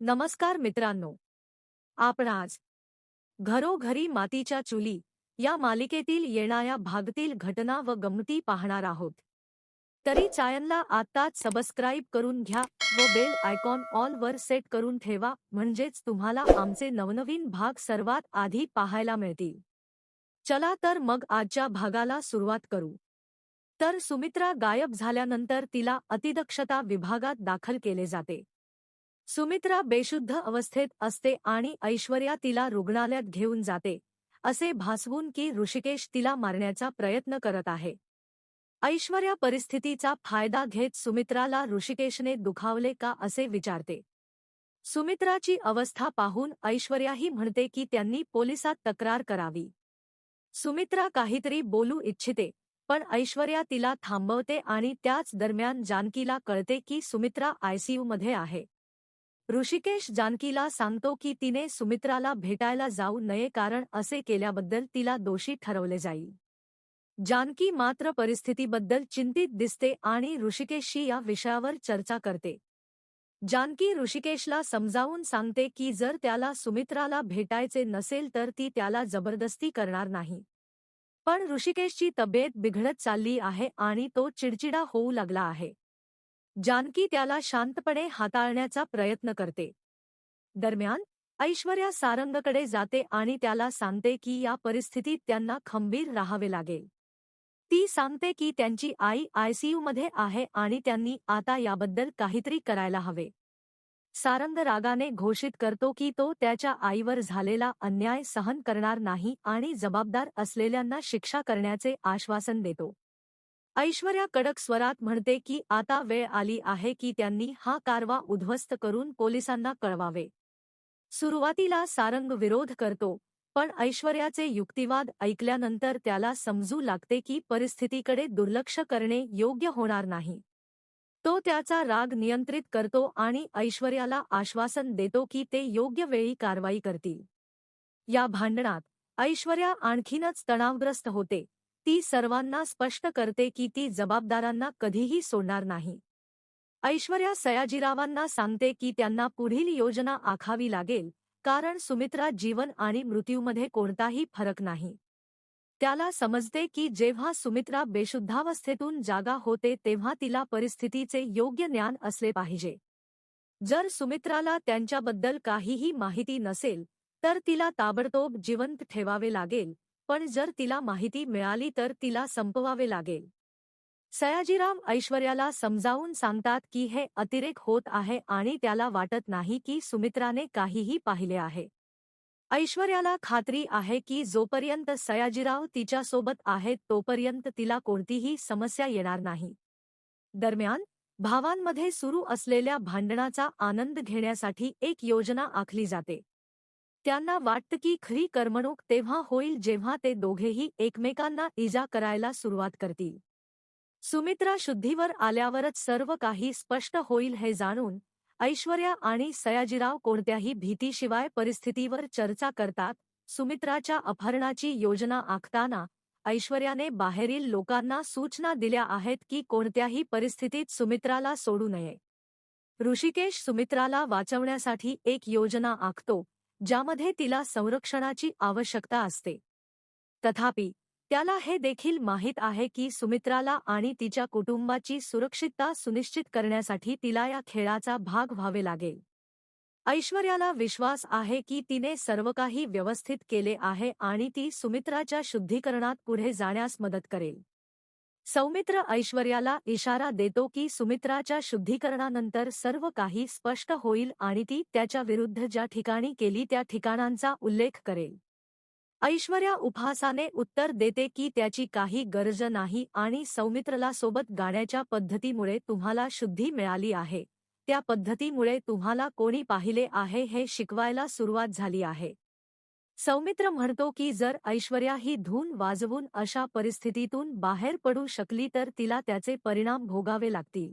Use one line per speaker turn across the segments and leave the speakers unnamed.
नमस्कार मित्रांनो. आपण आज घरोघरी मातीच्या चुली या मालिकेतील येणाऱ्या भागातील घटना व गमती पाहणार आहोत. तरी चायनला आत्ताच सबस्क्राईब करून घ्या व बेल आयकॉन ऑल वर सेट करून ठेवा म्हणजेच तुम्हाला आमचे नवनवीन भाग सर्वात आधी पाहायला मिळतील. चला तर मग आजच्या भागाला सुरुवात करू. तर सुमित्रा गायब झाल्यानंतर तिला अतिदक्षता विभागात दाखल केले जाते. सुमित्रा बेशुद्ध अवस्थेत असते आणि ऐश्वर्या तिला रुग्णालयात घेऊन जाते असे भासवून की ऋषिकेश तिला मारण्याचा प्रयत्न करत आहे. ऐश्वर्या परिस्थितीचा फायदा घेत सुमित्राला ऋषिकेशने दुखावले का असे विचारते. सुमित्राची अवस्था पाहून ऐश्वर्याही म्हणते की त्यांनी पोलिसात तक्रार करावी. सुमित्रा काहीतरी बोलू इच्छिते पण ऐश्वर्या तिला थांबवते आणि त्याच दरम्यान जानकीला कळते की सुमित्रा आयसीयूमध्ये आहे. ऋषिकेश जानकीला सांगतो की तिने सुमित्राला भेटायला जाऊ नये कारण असे केल्याबद्दल तिला दोषी ठरवले जाईल. जानकी मात्र परिस्थितीबद्दल चिंतित दिसते आणि ऋषिकेशशी या विषयावर चर्चा करते. जानकी ऋषिकेशला समजावून सांगते की जर त्याला सुमित्राला भेटायचे नसेल तर ती त्याला जबरदस्ती करणार नाही. पण ऋषिकेशची तब्येत बिघडत चालली आहे आणि तो चिडचिडा होऊ लागला आहे. जानकी त्याला शांतपणे हाताळण्याचा प्रयत्न करते. दरम्यान ऐश्वर्या सारंगकडे जाते आणि त्याला सांगते की या परिस्थितीत त्यांना खंबीर राहावे लागेल. ती सांगते की त्यांची आई आयसीयूमध्ये आहे आणि त्यांनी आता याबद्दल काहीतरी करायला हवे. सारंग रागाने घोषित करतो की तो त्याच्या आईवर झालेला अन्याय सहन करणार नाही आणि जबाबदार असलेल्यांना शिक्षा करण्याचे आश्वासन देतो. ऐश्वर्या कडक स्वरात म्हणते की आता वेळ आली आहे की त्यांनी हा कारवा उद्ध्वस्त करून पोलिसांना कळवावे. सुरुवातीला सारंग विरोध करतो पण ऐश्वर्याचे युक्तिवाद ऐकल्यानंतर त्याला समजू लागते की परिस्थितीकडे दुर्लक्ष करणे योग्य होणार नाही. तो त्याचा राग नियंत्रित करतो आणि ऐश्वर्याला आश्वासन देतो की ते योग्य वेळी कारवाई करतील. या भांडणात ऐश्वर्या आणखीनच तणावग्रस्त होते. ती सर्वांना स्पष्ट करते की ती जबाबदारांना कधीही सोडणार नाही. ऐश्वर्या सयाजीरावांना सांगते की त्यांना पुढील योजना आखावी लागेल कारण सुमित्रा जीवन आणि मृत्यूमध्ये कोणताही फरक नाही. त्याला समजते की जेव्हा सुमित्रा बेशुद्धावस्थेतून जागा होते तेव्हा तिला परिस्थितीचे योग्य ज्ञान असले पाहिजे. जर सुमित्राला त्यांच्याबद्दल काहीही माहिती नसेल तर तिला ताबडतोब जिवंत ठेवावे लागेल पण जर तिला माहिती मिळाली तर तिला संपवावे लागेल. सयाजीराम ऐश्वर्याला समजावून सांगतात की हे अतिरेक होत आहे आणि त्याला वाटत नाही की सुमित्राने काहीही पाहिले आहे. ऐश्वर्याला खात्री आहे की जोपर्यंत सयाजीराव तिच्यासोबत आहेत तोपर्यंत तिला कोणतीही समस्या येणार नाही. दरम्यान भावांमध्ये सुरू असलेल्या भांडणाचा आनंद घेण्यासाठी एक योजना आखली जाते. त्यांना वाटतं की खरी करमणूक तेव्हा होईल जेव्हा ते दोघेही एकमेकांना इजा करायला सुरुवात करतील. सुमित्रा शुद्धीवर आल्यावरच सर्व काही स्पष्ट होईल हे जाणून ऐश्वर्या आणि सयाजीराव कोणत्याही भीतीशिवाय परिस्थितीवर चर्चा करतात सुमित्राच्या अपहरणाची योजना आखताना ऐश्वर्याने बाहेरील लोकांना सूचना दिल्या आहेत की कोणत्याही परिस्थितीत सुमित्राला सोडू नये. ऋषिकेश सुमित्राला वाचवण्यासाठी एक योजना आखतो ज्यामध्ये तिला संरक्षणाची आवश्यकता असते. तथापि त्याला हे देखील माहीत आहे की सुमित्राला आणि तिच्या कुटुंबाची सुरक्षितता सुनिश्चित करण्यासाठी तिला या खेळाचा भाग व्हावे लागेल. ऐश्वर्याला विश्वास आहे की तिने सर्व काही व्यवस्थित केले आहे आणि ती सुमित्राच्या शुद्धीकरणात पुढे जाण्यास मदत करेल. सौमित्र ऐश्वर्याला इशारा देतो की सुमित्राच्या शुद्धीकरणानंतर सर्व काही स्पष्ट होईल आणि ती त्याच्या विरुद्ध ज्या ठिकाणी केली त्या ठिकाणांचा उल्लेख करेल. ऐश्वर्या उपहासाने उत्तर देते की त्याची काही गरज नाही आणि सौमित्रला सोबत गाण्याच्या पद्धतीमुळे तुम्हाला शुद्धी मिळाली आहे. त्या पद्धतीमुळे तुम्हाला कोणी पाहिले आहे हे शिकवायला सुरुवात झाली आहे. सौमित्र म्हणतो की जर ऐश्वर्या ही धून वाजवून अशा परिस्थितीतून बाहेर पडू शकली तर तिला त्याचे परिणाम भोगावे लागतील.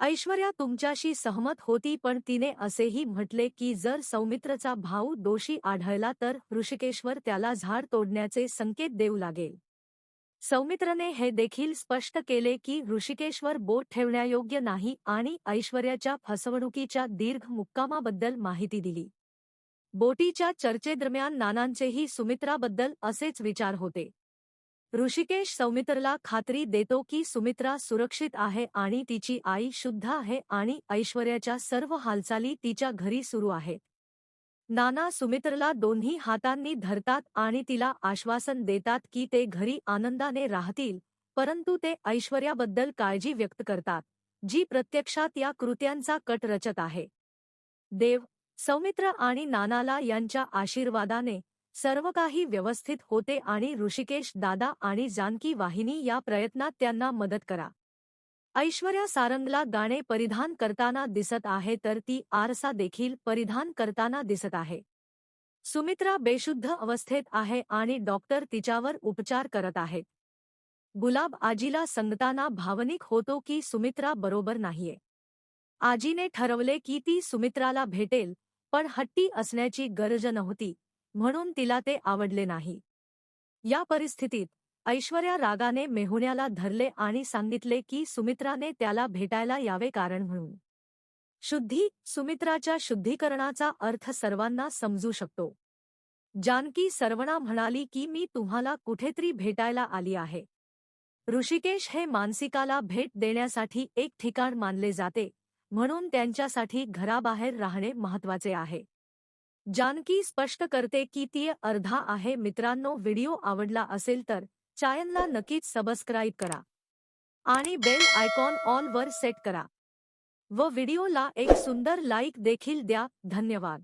ऐश्वर्या तुमच्याशी सहमत होती पण तिने असेही म्हटले की जर सौमित्रचा भाऊ दोषी आढळला तर ऋषिकेश्वर त्याला झाड तोडण्याचे संकेत देऊ लागेल. सौमित्रने हे देखील स्पष्ट केले की ऋषिकेश्वर बोट ठेवण्यायोग्य नाही आणि ऐश्वर्याच्या फसवणुकीच्या दीर्घ मुक्कामाबद्दल माहिती दिली. बोटीच्या चर्चेदरम्यान नानांचेही सुमित्राबद्दल असेच विचार होते. ऋषिकेश सौमित्रला खात्री देतो की सुमित्रा सुरक्षित आहे आणि तिची आई शुद्ध आहे आणि ऐश्वर्याच्या सर्व हालचाली तिच्या घरी सुरू आहेत. नाना सुमित्रला दोन्ही हातांनी धरतात आणि तिला आश्वासन देतात की ते घरी आनंदाने राहतील परंतु ते ऐश्वर्याबद्दल काळजी व्यक्त करतात जी प्रत्यक्षात या कृत्यांचा कट रचत आहे. देव सौमित्र आणि नानाला यांच्या आशीर्वादाने सर्व काही व्यवस्थित होते आणि ऋषिकेश दादा आणि जानकी वाहिनी या प्रयत्नात त्यांना मदत करा. ऐश्वर्या सारंगला गाणे परिधान करताना दिसत आहे तर ती आरसा देखील परिधान करताना दिसत आहे. सुमित्रा बेशुद्ध अवस्थेत आहे आणि डॉक्टर तिच्यावर उपचार करत आहेत. गुलाब आजीला संगताना भावनिक होतो की सुमित्रा बरोबर नाहीये. आजीने ठरवले की ती सुमित्राला भेटेल पण हट्टी असण्याची गरज नव्हती म्हणून तिला ते आवडले नाही. या परिस्थितीत ऐश्वर्या रागाने मेहुण्याला धरले आणि सांगितले की सुमित्राने त्याला भेटायला यावे कारण म्हणून. शुद्धी सुमित्राच्या शुद्धीकरणाचा अर्थ सर्वांना समजू शकतो. जानकी सर्वणा म्हणाली की मी तुम्हाला कुठेतरी भेटायला आली आहे. ऋषिकेश हे मानसिकाला भेट देण्यासाठी एक ठिकाण मानले जाते म्हणून त्यांच्यासाठी घराबाहेर राहणे महत्त्वाचे आहे. जानकी स्पष्ट करते की ती अर्धा आहे. मित्रांनो व्हिडिओ आवडला असेल तर चॅनलला नक्कीच सबस्क्राईब करा आणि बेल आयकॉन ऑन वर सेट करा व व्हिडिओला एक सुंदर लाईक देखील द्या. धन्यवाद.